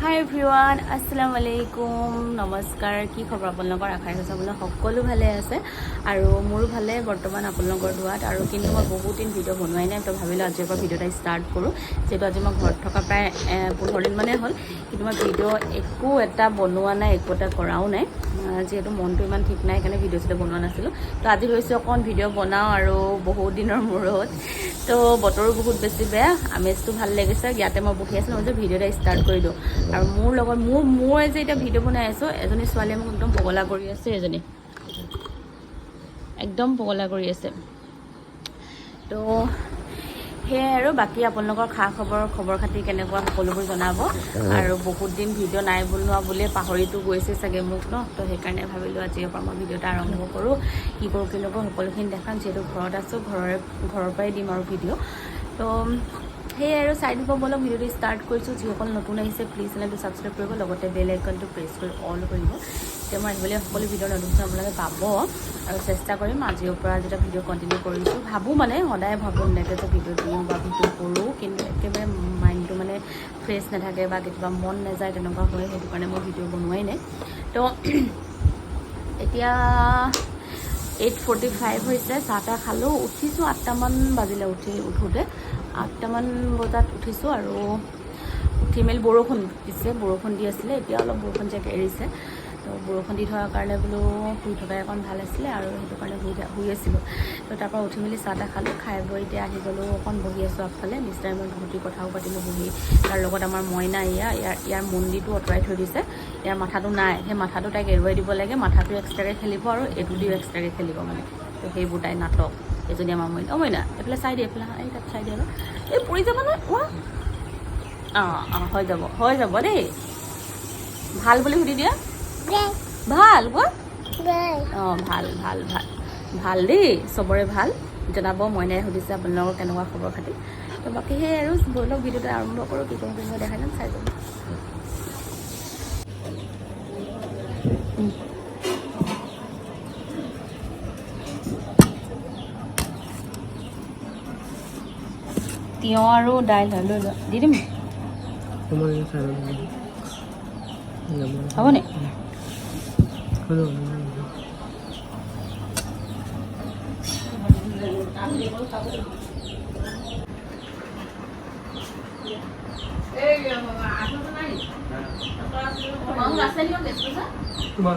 High everyone আসসালামু আলাইকুম নমস্কাৰ কি খবৰ আপোনালোকৰ আশা কৰিছোঁ আপোনালোক সকলো ভালে আছে আৰু মোৰো ভালে বৰ্তমান আপোনালোকৰ দোৱাত আৰু কিন্তু মই বহুত দিন ভিডিঅ' বনোৱাই নাই তো ভাবিলোঁ আজিৰ পৰা ভিডিঅ' এটা ষ্টাৰ্ট কৰোঁ যিহেতু আজি মই ঘৰত থকা প্ৰায় পোন্ধৰ দিনমানেই হ'ল কিন্তু মই ভিডিঅ' একো এটা বনোৱা নাই একো এটা কৰাও নাই যিহেতু মনটো ইমান ঠিক নাই সেইকাৰণে ভিডিঅ' চিডিঅ' বনোৱা নাছিলোঁ তো আজি ভাবিছোঁ অকণ ভিডিঅ' বনাওঁ আৰু বহুত দিনৰ মূৰত তো বতৰো বহুত বেছি বেয়া আমেজটো ভাল লাগিছে ইয়াতে মই বহি আছোঁ মই যে ভিডিঅ' এটা ষ্টাৰ্ট কৰি দিওঁ আৰু মোৰ লগত মোৰ মই যে এতিয়া ভিডিঅ' বনাই আছোঁ এজনী ছোৱালীয়ে মোক একদম পগলা কৰি আছে এজনী। একদম পগলা কৰি আছে। তো সেয়াই আৰু বাকী আপোনালোকৰ খা খবৰ খবৰ খাতি কেনেকুৱা সকলোবোৰ জনাব। আৰু বহুত দিন ভিডিঅ' নাই বনোৱা বুলিয়ে পাহৰিতো গৈছে চাগে মোক ন। তো সেইকাৰণে ভাবিলোঁ আজিৰ পৰা মই ভিডিঅ' এটা আৰম্ভ কৰোঁ। কি কৰোঁ কি নকৰোঁ সকলোখিনি দেখাম যিহেতু ঘৰত আছোঁ ঘৰৰে ঘৰৰ পৰাই দিম আৰু ভিডিঅ' তো সেয়াই আৰু চাই দিব বলক ভিডিঅ'টো ষ্টাৰ্ট কৰিছোঁ। যিসকল নতুন আহিছে প্লিজ চেনেলটো ছাবস্ক্ৰাইব কৰিব লগতে বেল আইকনটো প্ৰেছ কৰি অল কৰিব। তেতিয়া মই আহিবলৈ সকলো ভিডিঅ' নতুন আপোনালোকে পাব। আৰু চেষ্টা কৰিম আজিৰ পৰা যেতিয়া ভিডিঅ' কণ্টিনিউ কৰিছোঁ ভাবোঁ মানে সদায় ভাবোঁ এনেকৈ যে ভিডিঅ' দিওঁ বা ভিডিঅ' কৰোঁ কিন্তু একেবাৰে মাইণ্ডটো মানে ফ্ৰেছ নাথাকে বা কেতিয়াবা মন নাযায় তেনেকুৱা হয় সেইটো কাৰণে মই ভিডিঅ' বনোৱাই নাই। তো এতিয়া এইট ফৰ্টি ফাইভ হৈছে চাহ তাহ খালোঁ উঠিছোঁ আঠটামান বাজিলে উঠি উঠোঁতে। আঠটামান বজাত উঠিছোঁ আৰু উঠি মেলি বৰষুণ দিছে বৰষুণ দি আছিলে এতিয়া অলপ বৰষুণ যেক এৰিছে। তো বৰষুণ দি থকাৰ কাৰণে বোলো শুই থকাই অকণ ভাল আছিলে আৰু সেইটো কাৰণে শুই শুই আছিলোঁ। তো তাৰপৰা উঠি মেলি চাহ তাহ খালোঁ খাই বৈ এতিয়া আহি গ'লোঁ অকণ বহি আছোঁ আগফালে। মিষ্টাৰ মই বহুতি কথাও পাতিলোঁ বহি। তাৰ লগত আমাৰ মইনা ইয়া ইয়াৰ ইয়াৰ মন্দিৰটো আঁতৰাই থৈ দিছে। ইয়াৰ মাথাটো নাই সেই মাথাটো তাইক এৰুৱাই দিব লাগে। মাথাটো এক্সট্ৰাকৈ খেলিব আৰু এইটো দিও এক্সট্ৰাকৈ খেলিব মানে। তো সেইবোৰ তাই নাটক। এজনী আমাৰ মইনা। অঁ মইনা এইফালে চাই দিয়ে এইফালে এই তাত চাই দিয়ে এই পৰি যাব নহয় ৱা অঁ অঁ হৈ যাব হৈ যাব দেই। ভালো বুলি সুধি দিয়া। ভালো কোৱা অঁ ভালো ভালো ভালো। ভালো দেই চবৰে ভালো। জনাব মইনাই সুধিছে আপোনালোকৰ কেনেকুৱা খবৰ খাতি। তো বাকী সেই আৰু ব'লক ভিডিঅ'টো আৰম্ভ কৰোঁ কি কৰোঁ কি দেখাই যাম চাই যাম তিয়ঁহ আৰু দাইল হয়। লৈ লোৱা দি দিম? এই চাই ল'ব। যাব হ'বনে হৈ যাব তোমাৰ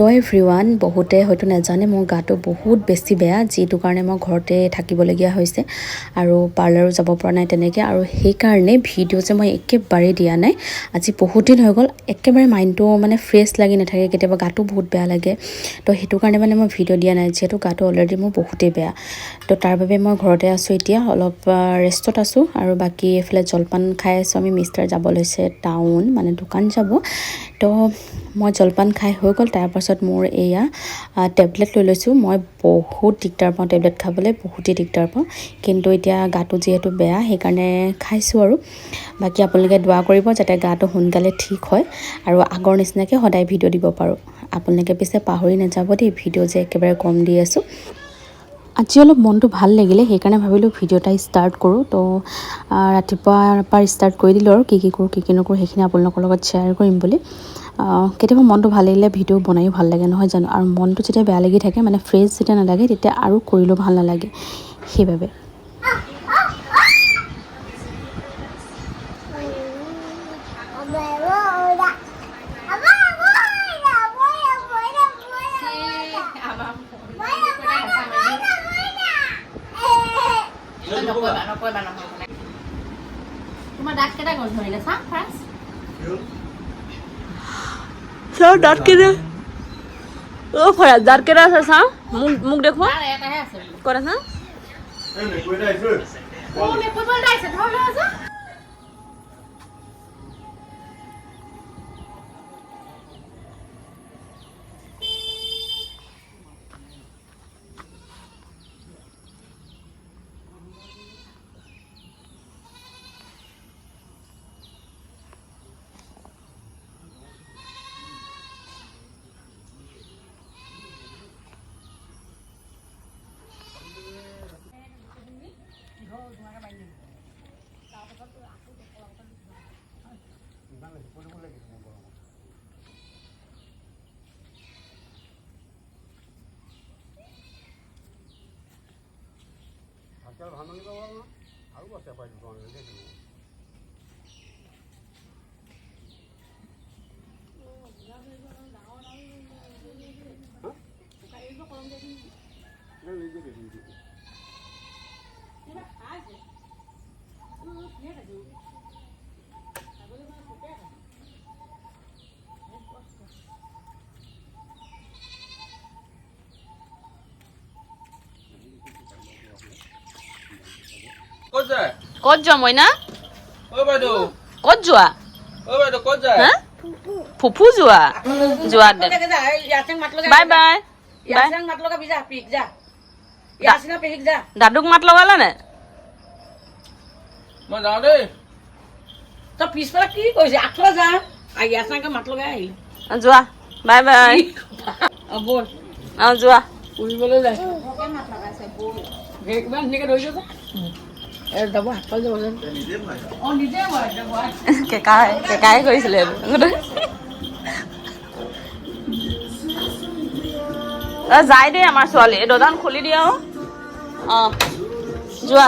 তো এভৰিৱান বহুতে হয়তো নাজানে, মোৰ গাটো বহুত বেছি বেয়া, যিটো কাৰণে মই ঘৰতে থাকিবলগীয়া হৈছে আৰু পাৰ্লাৰো যাব পৰা নাই তেনেকৈ আৰু সেইকাৰণে ভিডিঅ' যে মই একেবাৰেই দিয়া নাই, আজি বহুত দিন হৈ গ'ল, একেবাৰে মাইণ্ডটো মানে ফ্ৰেছ লাগি নাথাকে, কেতিয়াবা গাটো বহুত বেয়া লাগে। তো সেইটো কাৰণে মানে মই ভিডিঅ' দিয়া নাই, যিহেতু গাটো অলৰেডি মোৰ বহুতেই বেয়া। তো তাৰ বাবে মই ঘৰতে আছোঁ এতিয়া, অলপ ৰেষ্টত আছোঁ আৰু বাকী এইফালে জলপান খাই আছোঁ আমি মিষ্টাৰ যাব লৈছে টাউন মানে দোকান যাব। তো মই জলপান খাই হৈ গ'ল, তাৰপাছত মোৰ এয়া টেবলেট লৈ লৈছোঁ। মই বহুত দিগদাৰ পাওঁ টেবলেট খাবলৈ, বহুতেই দিগদাৰ পাওঁ। কিন্তু এতিয়া গাটো যিহেতু বেয়া, সেইকাৰণে খাইছোঁ আৰু। বাকী আপোনালোকে দোৱা কৰিব যাতে গাটো সোনকালে ঠিক হয় আৰু আগৰ নিচিনাকৈ সদায় ভিডিঅ' দিব পাৰোঁ। আপোনালোকে পিছে পাহৰি নাযাব দেই, ভিডিঅ' যে একেবাৰে কম দি আছোঁ। আজি অলপ মনটো ভালো লাগিলে, সেইকাৰণে ভাবিলোঁ ভিডিঅ' এটা ষ্টাৰ্ট কৰোঁ। তো ৰাতিপুৱাৰ পৰা ষ্টাৰ্ট কৰি দিলোঁ আৰু কি কি কৰোঁ, কি কি নকৰোঁ, সেইখিনি আপোনালোকৰ লগত শ্বেয়াৰ কৰিম বুলি। কেতিয়াবা মনটো ভালো লাগিলে ভিডিঅ' বনায়ো ভালো লাগে নহয় জানো? আৰু মনটো যেতিয়া বেয়া লাগি থাকে মানে ফ্ৰেছ যেতিয়া নালাগে তেতিয়া আৰু কৰিলেও ভালো নালাগে। সেইবাবে। তোমাৰ দাঁত কেইটা গ'ল ধৰিলে চা ফাৰ্ষ্ট দাঁত কেইটা আছে চাওঁ মোক মোক দেখুৱা এটাহে আছে। ক'ত আছে অ মেকুৰী পোৱালি এটা আহিছে ধৰ লৈ আছা ক'ত যায় ক'ত যোৱা মইনা? ক'ত যোৱা ফুফু যোৱা যোৱা দে। Bye bye. দাদুক মাত লগালে নে? মই যাওঁ দেই। তই পিছফালে কি আগফালে যা। মাত লগাই আহিলে। যোৱা বাই বাই। অ ব'ল। অ যোৱা ফুৰিবলৈ যায়। কেকাই কেকাই কৰিছিলে যাই দেই আমাৰ ছোৱালী। এই দৰ্জাখন খুলি দিয়া অ অ যোৱা।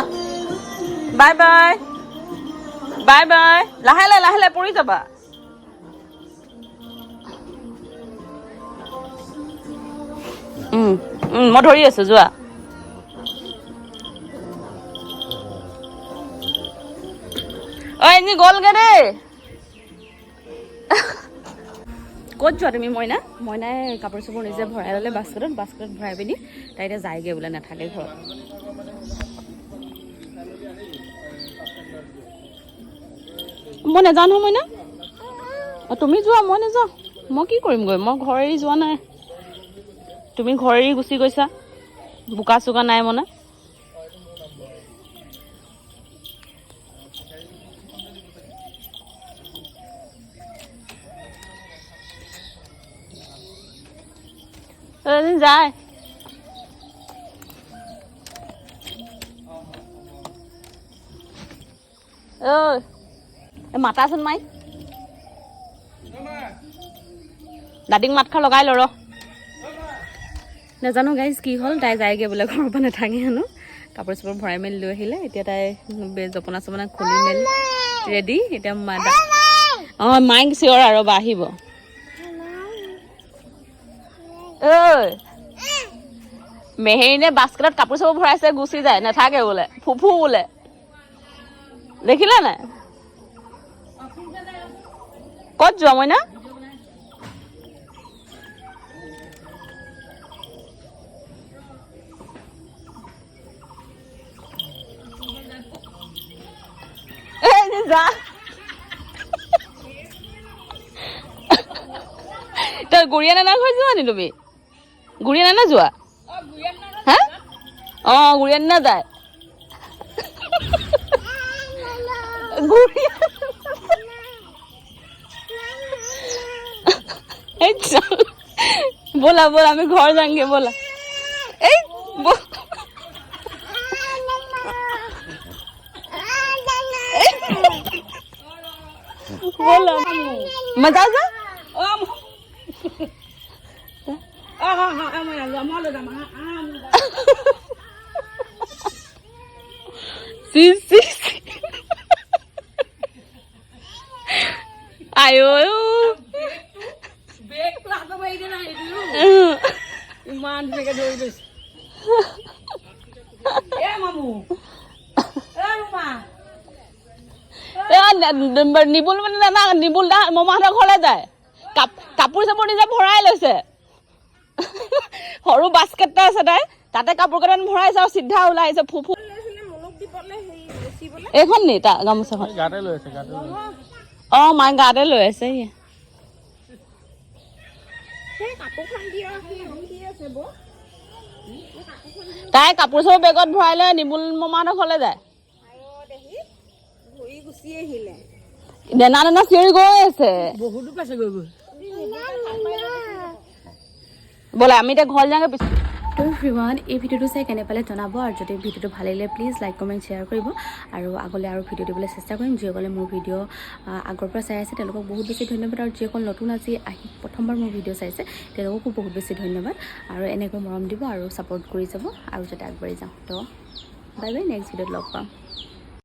Bye bye. Bye bye. লাহে লাহে লাহে লাহে পৰি যাবা। মই ধৰি আছো যোৱা। এনে গ'লগে দেই ক'ত যোৱা তুমি মইনা? মইনাই কাপোৰ চাপোৰ নিজে ভৰাই ল'লে বাস্কেটত বাস্কেটত ভৰাই পিনি তাই এতিয়া যায়গৈ বোলে নাথাকে ঘৰত। মই নাযাওঁ নহয় মইনা। অঁ তুমি যোৱা মই নাযাওঁ। মই কি কৰিমগৈ মই ঘৰ এৰি যোৱা নাই। তুমি ঘৰ এৰি গুচি গৈছা। বোকা চোকা নাই মানে এদিন যায় ঐ এ মাতাচোন মাই দাদিক মাত খা লগাই ল ৰ নাজানো গাইজ কি হ'ল তাই যায়গৈ বোলে ঘৰৰ পৰা নাথাকে হেনো কাপোৰ চাপোৰ ভৰাই মেলি লৈ আহিলে এতিয়া তাই জপনা চপনা খুলি মেলি ৰেডি এতিয়া মা অঁ মাইক চিঞৰ আৰু বা আহিব মেহেৰিনে বাস্কেটত কাপোৰ চাপোৰ ভৰাইছে, গুচি যায়, নাথাকে বোলে, ফুফু বোলে। দেখিলে নাই? ক'ত যোৱা মইনা? যা। তই গুৰিয়া নানা ঘৰ যোৱা নি তুমি? গুৰিয়া নানা যোৱা হা অঁ গুৰিয়া নানা যায় গুৰিয়া এই চল। ব'লা ব'লা আমি ঘৰ যামগে ব'লা এই ব- ব'লা Sí, sí, sí. এইটো। ইমান নিবুল মানে জানা নিবুল মমাহঁতৰ ঘৰলৈ যায় কাপ কাপোৰ চাপোৰ নিজে ভৰাই লৈছে সৰু বাস্কেট এটা আছে তাই। তাতে কাপোৰ কেইটামান ভৰাইছে আৰু চিধা ওলাই আহিছে ফু ফু। এইখন নি তাৰ গামোচাখন? অঁ মায়ে গাতে লৈ আছে ই। তাই কাপোৰ চাপোৰ বেগত ভৰাই লৈ নিবুল মমাহঁতৰ ঘৰলৈ যায়। দেনা দেনা চিঞৰি গৈ আছে। বহুতো পাইছে গৈ গৈ ব'লা, আমি ঘৰ যাওঁগে পিছত তো ফ্ৰিৱান এই ভিডিঅ'টো চাই কেনে পালে জনাব। আৰু যদি ভিডিঅ'টো ভালো লাগিলে প্লিজ লাইক কমেণ্ট শ্বেয়াৰ কৰিব আৰু আগলৈ আৰু ভিডিঅ' দিবলৈ চেষ্টা কৰিম যিসকলে মোৰ ভিডিঅ' আগৰ পৰা চাই আছে, তেওঁলোকক বহুত বেছি ধন্যবাদ। আৰু যিসকল নতুন আজি আহি প্ৰথমবাৰ মোৰ ভিডিঅ' চাইছে, তেওঁলোককো বহুত বেছি ধন্যবাদ। আৰু এনেকৈ মৰম দিব আৰু ছাপোৰ্ট কৰি যাব, আৰু যাতে আগবাঢ়ি যাওঁ। তো বাই বাই নেক্সট ভিডিঅ'ত লগ পাম।